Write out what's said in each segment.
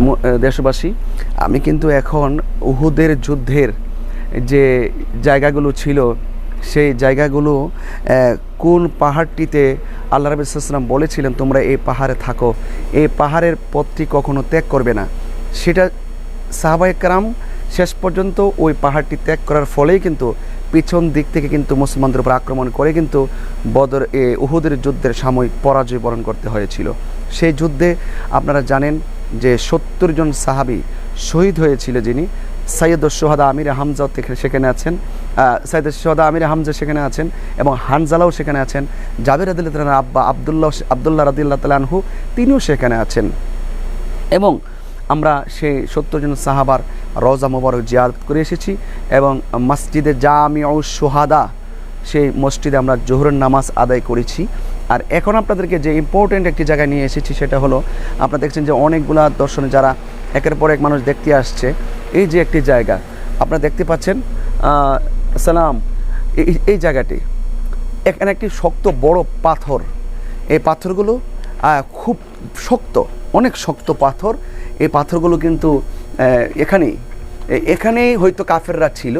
ম- দেশবাসী, আমি কিন্তু এখন উহুদের যুদ্ধের যে জায়গাগুলো ছিল, সেই জায়গাগুলো কোন পাহাড়টিতে আল্লাহ রবি সাল্লাম বলেছিলেন, তোমরা এই পাহাড়ে থাকো। এই পাহাড়ের পথটি কখনো ত্যাগ করবে না। সেটা সাহাবাইকরাম শেষ পর্যন্ত ওই পাহাড়টি ত্যাগ করার ফলেই কিন্তু পিছন দিক থেকে কিন্তু মুসলমানদের উপর আক্রমণ করে কিন্তু বদর এ উহুদের যুদ্ধের সাময়িক পরাজয় বরণ করতে হয়েছিল। সেই যুদ্ধে আপনারা জানেন যে সত্তর জন সাহাবি শহীদ হয়েছিল যিনি সৈয়দ সোহাদা আমির হামজা সেখানে আছেন সৈয়দ সোহাদা আমির হামজা সেখানে আছেন এবং হানজালাও সেখানে আছেন, জাবির আদিল্লাহ আব্বা আবদুল্লাহ আবদুল্লাহ রাদিল্লাহ তালানহু তিনিও সেখানে আছেন। এবং আমরা সেই সত্তর জন সাহাবার রওজা মোবারক জিয়ারত করে এসেছি এবং মসজিদে জামিউ সোহাদা সেই মসজিদে আমরা জোহরের নামাজ আদায় করেছি। আর এখন আপনাদেরকে যে ইম্পর্টেন্ট একটি জায়গায় নিয়ে এসেছি সেটা হলো, আপনারা দেখছেন যে অনেকগুলা দর্শনে যারা একের পর এক মানুষ দেখতে আসছে, এই যে একটি জায়গা, আপনারা দেখতে পাচ্ছেন সালাম, এই জায়গাটি, এখানে একটি শক্ত বড় পাথর, এই পাথরগুলো খুব শক্ত, অনেক শক্ত পাথর, এই পাথরগুলো কিন্তু এখানেই এখানেই হয়তো কাফেররা ছিল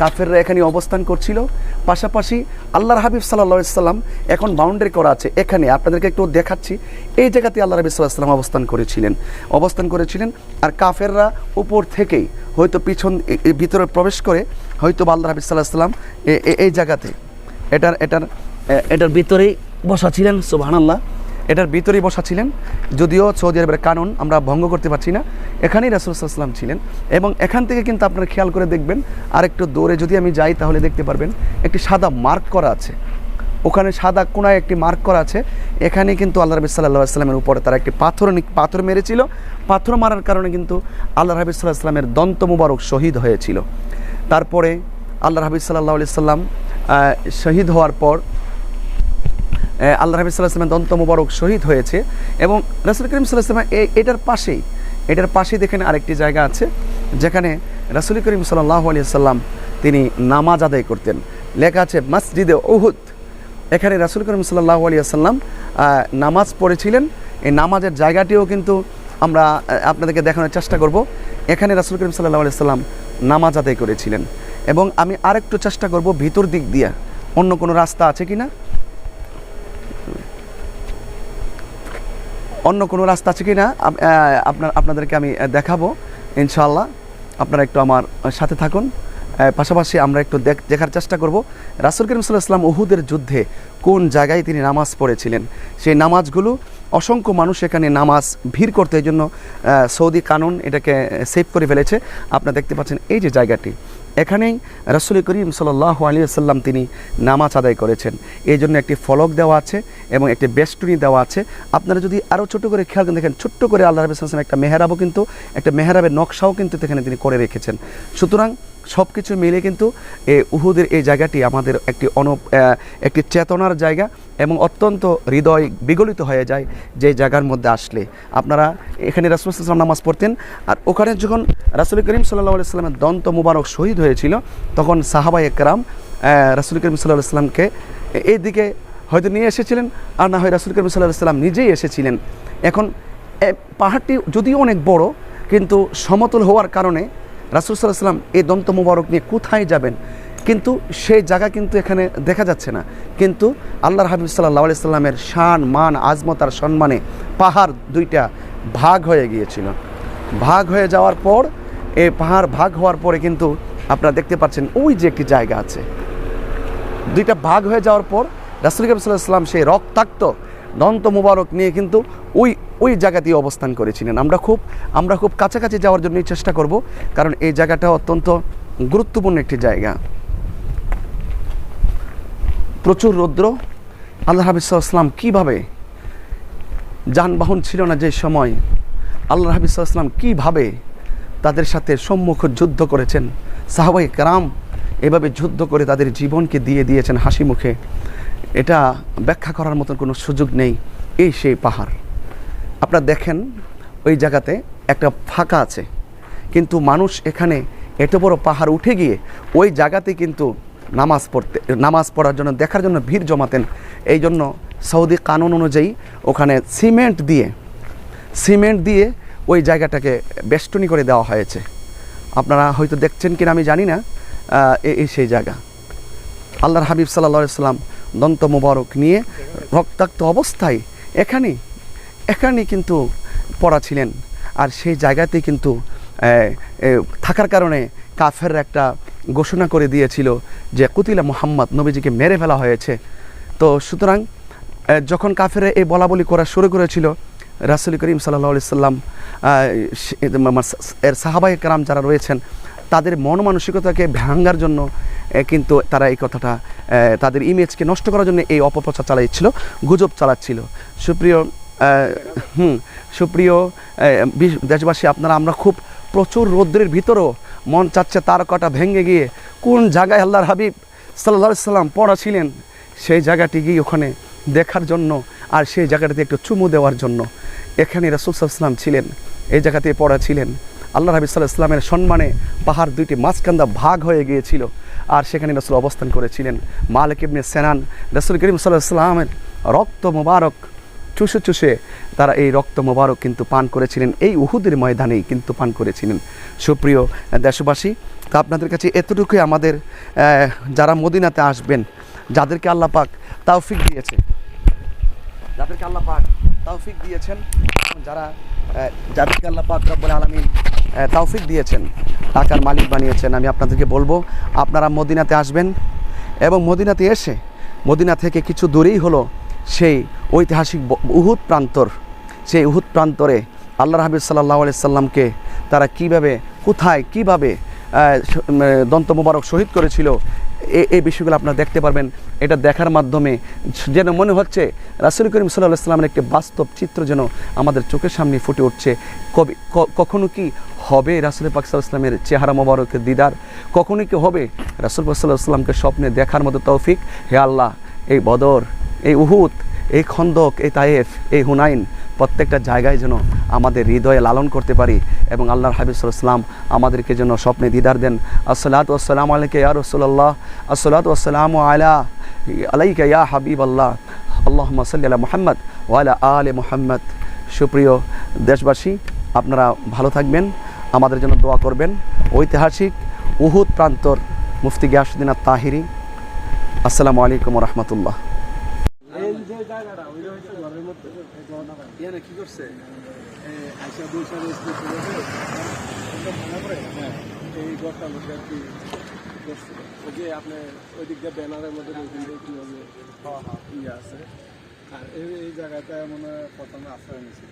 কাফেররা এখানে অবস্থান করছিল। পাশাপাশি আল্লাহর হাবিব সাল্লাহ সাল্লাম এখন বাউন্ডারি করা আছে। এখানে আপনাদেরকে একটু দেখাচ্ছি। এই জায়গাতে আল্লাহ হাবিব সাল্লাহ সাল্লাম অবস্থান করেছিলেন। অবস্থান করেছিলেন আর কাফেররা উপর থেকেই হয়তো পিছন ভিতরে প্রবেশ করে হয়তো আল্লাহ হাবিব সাল্লাহ সাল্লাম এই জায়গাতে এটার এটার এটার ভিতরেই বসা ছিলেন, সুবহানাল্লাহ। এটার ভিতরেই বসা ছিলেন, যদিও সৌদি আরবের কানুন আমরা ভঙ্গ করতে পারছি না। এখানেই রাসুলসাল্লাম ছিলেন এবং এখান থেকে কিন্তু আপনারা খেয়াল করে দেখবেন আর একটু দৌড়ে যদি আমি যাই তাহলে দেখতে পারবেন, একটি সাদা মার্ক করা আছে। ওখানে সাদা কোনায় একটি মার্ক করা আছে। এখানে কিন্তু আল্লাহ রবি সাল্লাহ আসলামের উপরে তারা একটি পাথর পাথর মেরেছিল। পাথর মারার কারণে কিন্তু আল্লাহ রবি সাল্লাহ আসলামের দন্ত মুবারক শহীদ হয়েছিল। তারপরে আল্লাহ হাবিব সাল্লাহ আলি সাল্লাম শহীদ হওয়ার পর আল্লাহ হাবিব সাল্লাহ আসলামের দন্ত মুবারক শহীদ হয়েছে এবং রাসুল করিম সাল্লাহ আসলাম এটার পাশেই এটার পাশেই দেখেন আরেকটি জায়গা আছে যেখানে রাসুল করিম সাল্লাহ আলি সাল্লাম তিনি নামাজ আদায় করতেন। লেখা আছে মসজিদে ওহুদ এখানে রাসুল করিম সাল্লাহ আলী আসাল্লাম নামাজ পড়েছিলেন। এই নামাজের জায়গাটিও কিন্তু আমরা আপনাদেরকে দেখানোর চেষ্টা করব। এখানে রাসুল করিম সাল্লাহ আলি সাল্লাম নামাজ আদায় করেছিলেন। এবং আমি আরেকটু চেষ্টা করব ভিতর দিক দিয়ে। অন্য কোনো রাস্তা আছে কি না অন্য কোনো রাস্তা আছে কি না আপনার, আপনাদেরকে আমি দেখাবো ইনশাল্লাহ আপনারা একটু আমার সাথে থাকুন। পাশাপাশি আমরা একটু দেখ- দেখার চেষ্টা করব, রাসুল করিম ইসলাম উহুদের যুদ্ধে কোন জায়গায় তিনি নামাজ পড়েছিলেন? সেই নামাজগুলো, অসংখ্য মানুষ এখানে নামাজ ভিড় করতে এই জন্য সৌদি কানুন এটাকে সেভ করে ফেলেছে। আপনারা দেখতে পাচ্ছেন এই যে জায়গাটি। এখানেই রাসুল করিম সাল্লাহ আলী সাল্লাম তিনি নামাজ আদায় করেছেন। এই জন্য একটি ফলক দেওয়া আছে এবং একটি বেস্টুনি দেওয়া আছে। আপনারা যদি আরও ছোট করে খেয়াল করেন, দেখেন ছোট্ট করে আল্লাহ রবিসাম একটা মেহরাবও কিন্তু একটা মেহরাবের নকশাও কিন্তু এখানে তিনি করে রেখেছেন। সুতরাং সব কিছু মিলে কিন্তু এ উহুদের এই জায়গাটি আমাদের একটি অন একটি চেতনার জায়গা এবং অত্যন্ত হৃদয় বিগলিত হয়ে যায় যে জায়গার মধ্যে আসলে। আপনারা এখানে রাসুল ইসলাম নামাজ পড়তেন আর ওখানে যখন রাসুল করিম সাল্লাহ সাল্লামের দন্ত মুবারক শহীদ হয়েছিল, তখন সাহাবাই একরাম রাসুল করিম সাল্লাহ সাল্লামকে এই দিকে হয়তো নিয়ে এসেছিলেন, আর না হয় রাসুল করিম সাল্লাহ সাল্লাম নিজেই এসেছিলেন। এখন পাহাড়টি যদিও অনেক বড়, কিন্তু সমতল হওয়ার কারণে রাসুল সাল্লাহ সাল্লাম এই দন্ত মুবারক নিয়ে কোথায় যাবেন? কিন্তু সেই জায়গা কিন্তু এখানে দেখা যাচ্ছে না। কিন্তু আল্লাহর হাবিব সাল্লাহ আলি সাল্লামের শান, মান আজমতার সম্মানে পাহাড় দুইটা ভাগ হয়ে গিয়েছিল। ভাগ হয়ে যাওয়ার পর, এই পাহাড় ভাগ হওয়ার পরে কিন্তু আপনারা দেখতে পাচ্ছেন ওই যে একটি জায়গা আছে। দুইটা ভাগ হয়ে যাওয়ার পর রাসুল করিম সাল্লাহ সাল্লাম সেই রক্তাক্ত দন্ত মুবারক নিয়ে কিন্তু ওই ওই জায়গাতেই অবস্থান করেছিলেন। আমরা খুব আমরা খুব কাছাকাছি যাওয়ার জন্যই চেষ্টা করব, কারণ এই জায়গাটা অত্যন্ত গুরুত্বপূর্ণ একটি জায়গা। প্রচুর রৌদ্র। আল্লাহ হাবিসাল্লাম কীভাবে যানবাহন ছিল না যে সময়, আল্লাহ হাবিসাল্লাম কীভাবে তাদের সাথে সম্মুখ যুদ্ধ করেছেন সাহাবাই কারাম এভাবে যুদ্ধ করে তাদের জীবনকে দিয়ে দিয়েছেন হাসি মুখে। এটা ব্যাখ্যা করার মতন কোনো সুযোগ নেই, এই সেই পাহাড়। আপনারা দেখেন ওই জায়গাতে একটা ফাঁকা আছে। কিন্তু মানুষ এখানে এত বড় পাহাড় উঠে গিয়ে ওই জায়গাতে কিন্তু নামাজ পড়তে, নামাজ পড়ার জন্য, দেখার জন্য ভিড় জমাতেন। এই জন্য সৌদি কানুন অনুযায়ী ওখানে সিমেন্ট দিয়ে সিমেন্ট দিয়ে ওই জায়গাটাকে বেষ্টনী করে দেওয়া হয়েছে। আপনারা হয়তো দেখছেন কিনা আমি জানি না এই সেই জায়গা। আল্লাহর হাবিব সাল্লা সাল্লাম দন্ত মোবারক নিয়ে রক্তাক্ত অবস্থায় এখানে এখানে কিন্তু পড়া ছিলেন। আর সেই জায়গাতেই কিন্তু থাকার কারণে কাফের একটা ঘোষণা করে দিয়েছিল যে, কুতিলা মোহাম্মদ, নবীজিকে মেরে ফেলা হয়েছে। তো সুতরাং যখন কাফের এই বলা বলি করা শুরু করেছিল, রাসুল করিম সাল্লাহ সাল্লাম এর সাহাবাই কারাম যারা রয়েছেন, তাদের মন মানসিকতাকে ভাঙ্গার জন্য কিন্তু তারা এই কথাটা তাদের ইমেজকে নষ্ট করার জন্য এই অপপ্রচার চালাচ্ছিল গুজব চালাচ্ছিল। সুপ্রিয় হুম, সুপ্রিয় দেশবাসী, আপনারা, আমরা খুব প্রচুর রৌদ্রের ভিতরেও মন চাচ্ছে তার কটা ভেঙে গিয়ে। কোন জায়গায় আল্লাহর হাবিব সাল্লাহ সাল্লাম পড়া ছিলেন, সেই জায়গাটি গিয়ে ওখানে দেখার জন্য আর সেই জায়গাটাতে একটু চুমু দেওয়ার জন্য। এখানে রাসুল সাল্লাম ছিলেন, এই জায়গাতে পড়া ছিলেন। আল্লাহ রাবি সাল্লাহ ইসলামের সম্মানে পাহাড় দুইটি মাঝকান্দা ভাগ হয়ে গিয়েছিল আর সেখানে রসুল অবস্থান করেছিলেন। মালিক ইবনে সেনান, রসুল করিম সাল্লাহ ইসলামের রক্ত মোবারক চুষে চুষে তারা এই রক্ত মোবারক কিন্তু পান করেছিলেন। এই উহুদের ময়দানেই কিন্তু পান করেছিলেন। সুপ্রিয় দেশবাসী, তা আপনাদের কাছে এতটুকুই আমাদের যারা মদিনাতে আসবেন, যাদেরকে আল্লাহ পাক তাওফিক দিয়েছে, যাদেরকে আল্লাহ পাক তাওফিক দিয়েছেন, যারা যাদেরকে আল্লাহ পাক রব্বুল আলমিন তাওফিক দিয়েছেন, টাকার মালিক বানিয়েছেন, আমি আপনাদেরকে বলব, আপনারা মদিনাতে আসবেন এবং মদিনাতে এসে, মদিনা থেকে কিছু দূরেই হলো সেই ঐতিহাসিক উহুদ প্রান্তর, সেই উহুদ প্রান্তরে আল্লাহ হাবিব সাল্লাহ সাল্লামকে তারা কীভাবে, কোথায়, কীভাবে দন্ত মোবারক শহীদ করেছিল এই বিষয়গুলো আপনারা দেখতে পারবেন। এটা দেখার মাধ্যমে যেন মনে হচ্ছে রাসুল করিম সাল্লাহ সাল্লামের একটি বাস্তব চিত্র যেন আমাদের চোখের সামনে ফুটে উঠছে। কবে কখনো কি হবে রাসুল পাক সাল্লাহ ইসলামের চেহারা মোবারকের দিদার? কখনো কি হবে রাসুল পাক সাল্লাহ সাল্লামকে স্বপ্নে দেখার মতো তৌফিক? হে আল্লাহ, এই বদর এই উহুদ, এই খন্দক, এই তায়েফ, এই হুনাইন প্রত্যেকটা জায়গায় যেন আমাদের হৃদয়ে লালন করতে পারি এবং আল্লাহর হাবিবুলাম আমাদেরকে যেন স্বপ্নে দিদার দেন। আসসালাত আসসালাম আলাইকে ইয়া রসুল্লাহ আসসালাত আসসালাম আলা আলাইকা ইয়া হাবিব আল্লাহ আল্লাহ সাল্লাহ মোহাম্মদ ওয়ালা আলে মোহাম্মদ। সুপ্রিয় দেশবাসী, আপনারা ভালো থাকবেন, আমাদের জন্য দোয়া করবেন। ঐতিহাসিক উহুদ প্রান্তর মুফতি গিয়াসুদ্দিন তাহিরি আসসালামু আলাইকুম রহমতুল্লাহ। যে জায়গাটা ওইটা হচ্ছে ঘরের মধ্যে ইয়ানা কি করছে আইসা সাড়ে স্কুল করেছে মনে হ্যাঁ এই ঘরটা মধ্যে আর কি করছে ওই যে আপনি ওই দিক দিয়ে ব্যানারের মধ্যে ওই দিয়ে কীভাবে ইয়ে আছে আর এই এই জায়গাটা মনে হয় প্রথমে আশ্রয় নিয়েছে